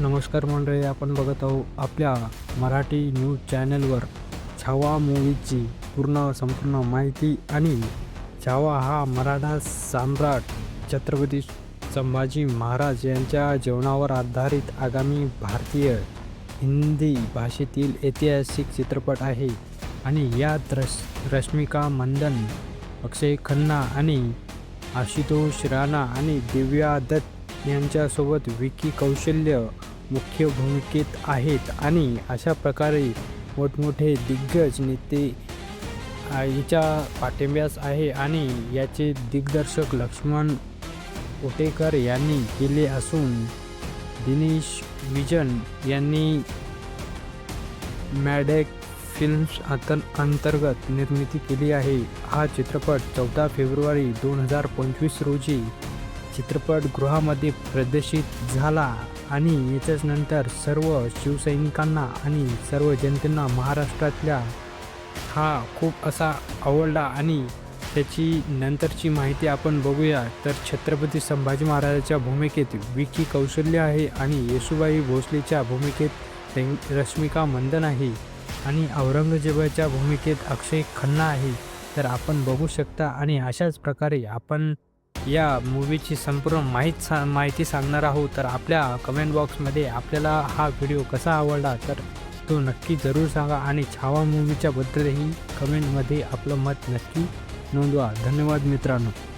नमस्कार मंडळी आपण बघत आहोत आपल्या मराठी न्यूज चॅनलवर छावा मूवीची पूर्ण संपूर्ण माहिती आणि छावा हा मराठा सम्राट छत्रपती संभाजी महाराज यांच्या जीवनावर आधारित आगामी भारतीय हिंदी भाषेतील ऐतिहासिक चित्रपट आहे. आणि यात रश रश्मिका मंदन अक्षय खन्ना आणि आशुतोष राणा आणि दिव्या दत्त यांच्यासोबत विकी कौशल्य मुख्य भूमिकेत आहेत आणि अशा प्रकारे मोठमोठे दिग्गज नेते हिच्या पाठिंब्यास आहे आणि याचे दिग्दर्शक लक्ष्मण उटेकर यांनी केले असून दिनेश विजन यांनी मॅडेक फिल्म्स अंतर अंतर्गत निर्मिती केली आहे. हा चित्रपट चौदा फेब्रुवारी दोन हजार पंचवीस रोजी चित्रपटगृहामध्ये प्रदर्शित झाला. आणि याच्याच नंतर सर्व शिवसैनिकांना आणि सर्व जनतेंना महाराष्ट्रातल्या हा खूप असा आवडला आणि त्याची नंतरची माहिती आपण बघूया. तर छत्रपती संभाजी महाराजाच्या भूमिकेत विकी कौशल्य आहे आणि येसुबाई भोसलेच्या भूमिकेत रश्मिका मंदन आहे आणि औरंगजेबाच्या भूमिकेत अक्षय खन्ना आहे. तर आपण बघू शकता आणि अशाच प्रकारे आपण या मूवीची संपूर्ण माहीत सा माहिती सांगणार आहोत. तर आपल्या कमेंट बॉक्समध्ये आपल्याला हा व्हिडिओ कसा आवडला तर तो नक्की जरूर सांगा आणि छावा मूवीच्या बद्दलही कमेंटमध्ये आपलं मत नक्की नोंदवा. धन्यवाद मित्रांनो.